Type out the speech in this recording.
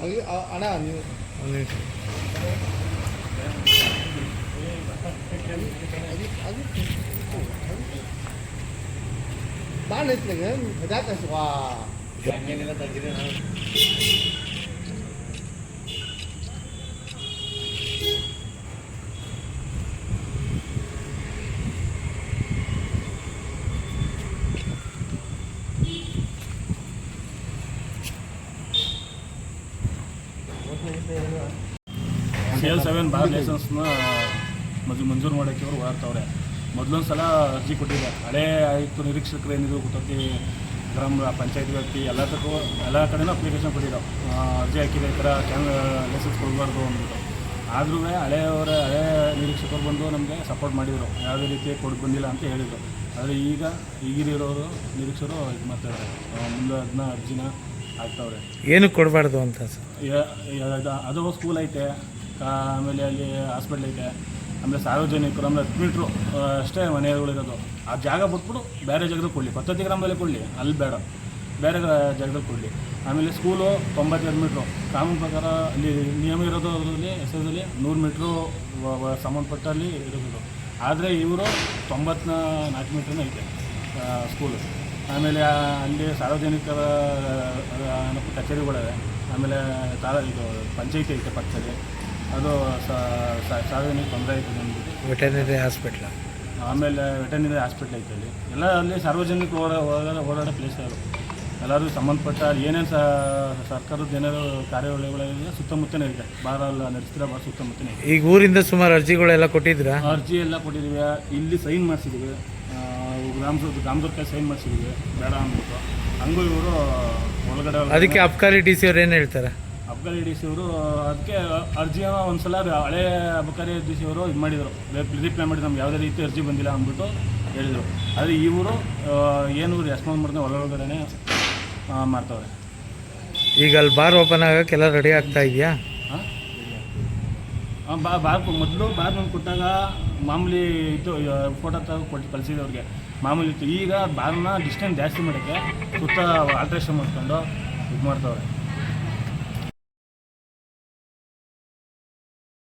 ಅಲ್ಲಿ ಆ- ಅಣ್ಣ ನೀವು ಒಂದು ನಿಮಿಷ ಬಾಣ ಇತ್ಲಾಗ ಯಾಕೆ ವಾ ಸಿ ಎಲ್ ಸೆವೆನ್ ಬಾರ್ ಲೈಸೆನ್ಸ್ನ ಮದುವೆ ಮಂಜೂರು ಮಾಡೋಕ್ಕೆ ಅವರು ಓಡಾಡ್ತವ್ರೆ ಮೊದಲೊಂದು ಸಲ ಅರ್ಜಿ ಕೊಟ್ಟಿದೆ ಹಳೇ ಆಯಿತು ನಿರೀಕ್ಷಕರು ಏನಿದ್ರು ಗೊತ್ತೈತಿ ಗ್ರಾಮ ಪಂಚಾಯತ್ ವ್ಯಕ್ತಿ ಎಲ್ಲದಕ್ಕೂ ಎಲ್ಲ ಕಡೆನೂ ಅಪ್ಲಿಕೇಶನ್ ಕೊಟ್ಟಿದ್ದವು. ಅರ್ಜಿ ಹಾಕಿದೆ ಈ ಥರ ಕ್ಯಾನ್ ಲೈಸೆನ್ಸ್ ಕೊಡಬಾರ್ದು ಅಂದ್ಬಿಟ್ಟು. ಆದ್ರೂ ಹಳೆಯವರ, ಹಳೆ ನಿರೀಕ್ಷಕರು ಬಂದು ನಮಗೆ ಸಪೋರ್ಟ್ ಮಾಡಿದರು. ಯಾವುದೇ ರೀತಿ ಕೊಡು ಬಂದಿಲ್ಲ ಅಂತ ಹೇಳಿದರು. ಆದರೆ ಈಗ ಈಗಿರೋರು ನಿರೀಕ್ಷರು ಇದು ಮಾಡ್ತಾಯಿದ್ದಾರೆ ಮುಂದೆ ಅದನ್ನ ಅರ್ಜಿನ ಹಾಕ್ತವ್ರೆ. ಏನು ಕೊಡಬಾರ್ದು ಅಂತ ಸರ್? ಅದು- ಸ್ಕೂಲ್ ಐತೆ ಆಮೇಲೆ ಅಲ್ಲಿ ಹಾಸ್ಪಿಟ್ಲ್ ಐತೆ ಆಮೇಲೆ ಸಾರ್ವಜನಿಕರು ಆಮೇಲೆ ಹತ್ತು ಅಷ್ಟೇ ಮನೆಗಳಿರೋದು ಆ ಜಾಗ ಬಿಟ್ಬಿಟ್ಟು ಬೇರೆ ಜಾಗದಲ್ಲಿ ಕೊಡಲಿ ಪದ್ಧತಿ ಗ್ರಾಮದಲ್ಲಿ ಕೊಡಲಿ ಅಲ್ಲಿ ಬೇಡ ಬೇರೆ ಜಾಗದಲ್ಲಿ ಕೊಡಲಿ ಆಮೇಲೆ ಸ್ಕೂಲು ತೊಂಬತ್ತೆರಡು ಮೀಟ್ರು ಕಾನೂನು ಪ್ರಕಾರ ಅಲ್ಲಿ ನಿಯಮ ಇರೋದು ಅದರಲ್ಲಿ ಎಸ್ ಎಸ್ದಲ್ಲಿ ನೂರು ಮೀಟ್ರು ಸಂಬಂಧಪಟ್ಟಲ್ಲಿ ಇರೋದು ಆದರೆ ಇವರು ತೊಂಬತ್ನ ನಾಲ್ಕು ಮೀಟ್ರನ್ನ ಐತೆ ಸ್ಕೂಲು ಆಮೇಲೆ ಅಲ್ಲಿ ಸಾರ್ವಜನಿಕರ ಕಚೇರಿಗಳಿವೆ ಆಮೇಲೆ ತಾಲ ಇದು ಪಂಚಾಯಿತಿ ಐತೆ ಪಕ್ಕದಲ್ಲಿ. ಅದು ಸಾರ್ವಜನಿಕ ತೊಂದರೆ ಐತೆ ನಮಗೆ ವೆಟರ್ನರಿ ಹಾಸ್ಪಿಟ್ಲ ಆಮೇಲೆ ವೆಟರ್ನರಿ ಹಾಸ್ಪಿಟ್ಲ್ ಐತೆ ಅಲ್ಲಿ. ಎಲ್ಲ ಅಲ್ಲಿ ಸಾರ್ವಜನಿಕ ಓಡಾ ಓಡಾಡೋ ಓಡಾಡೋ ಪ್ಲೇಸ್ ಅದು. ಎಲ್ಲರೂ ಸಂಬಂಧಪಟ್ಟ ಏನೇನು ಸರ್ಕಾರದ ಏನಾದ್ರು ಕಾರ್ಯಗಳಿದೆ ಸುತ್ತಮುತ್ತಲೇ ಇದೆ. ಬಾರ ಎಲ್ಲ ನಡೆಸ್ತೀರ ಬಾರ ಸುತ್ತಮುತ್ತಲೇ ಇದೆ. ಈಗ ಊರಿಂದ ಸುಮಾರು ಅರ್ಜಿಗಳೆಲ್ಲ ಕೊಟ್ಟಿದ್ರೆ? ಅರ್ಜಿ ಎಲ್ಲ ಕೊಟ್ಟಿದ್ದೀವಿ. ಇಲ್ಲಿ ಸೈನ್ ಮಾಡಿಸಿದ್ದೀವಿ. ಗ್ರಾಮದ ಗ್ರಾಮದವ್ರ ಕೈ ಸೈನ್ ಮಾಡಿಸಿದ್ದೀವಿ. ಬೇಡ ಅಂದ್ಬಿಟ್ಟು. ಹಂಗೂ ಇವರು ಒಳಗಡೆ ಅದಕ್ಕೆ ಅಬ್ಕಾರಿ ಡಿ ಸಿ ಅವ್ರು ಏನು ಹೇಳ್ತಾರೆ? ಅಬ್ಕಾರಿ ಡಿ ಸಿ ಅವರು ಅದಕ್ಕೆ ಅರ್ಜಿಯ ಒಂದ್ಸಲ ಹಳೆ ಅಬಕಾರಿ ಡಿ ಸಿ ಅವರು ಇದು ಮಾಡಿದರು. ರಿಪ್ಲೈ ಮಾಡಿ ನಮ್ಗೆ ಯಾವುದೇ ರೀತಿ ಅರ್ಜಿ ಬಂದಿಲ್ಲ ಅಂದ್ಬಿಟ್ಟು ಹೇಳಿದರು. ಆದರೆ ಇವರು ಏನು ರೆಸ್ಪಾನ್ಸ್ ಮಾಡಿದ್ರೆ ಒಳಗಡೆ ಮಾಡ್ತಾವ್ರೆ. ಈಗ ಅಲ್ಲಿ ಬಾರ್ ಓಪನ್ ಆಗಕ್ಕೆಲ್ಲ ರೆಡಿ ಆಗ್ತಾ ಇದೆಯಾ? ಹಾಂ? ಬಾ ಮೊದಲು ಬಾರ್ ಕೊಟ್ಟಾಗ ಮಾಮೂಲಿ ಇತ್ತು ಫೋಟೋ ತೆಗೆದು ಕೊಟ್ಟು ಕಳಿಸಿದೆ ಅವ್ರಿಗೆ. ಮಾಮೂಲಿ ಇತ್ತು. ಈಗ ಬಾರ್ನ ಡಿಸ್ಟೆನ್ಸ್ ಜಾಸ್ತಿ ಮಾಡೋಕ್ಕೆ ಸುತ್ತ ಆಲ್ಟ್ರೇಷನ್ ಮಾಡ್ಕೊಂಡು ಇದು ಮಾಡ್ತವ್ರೆ.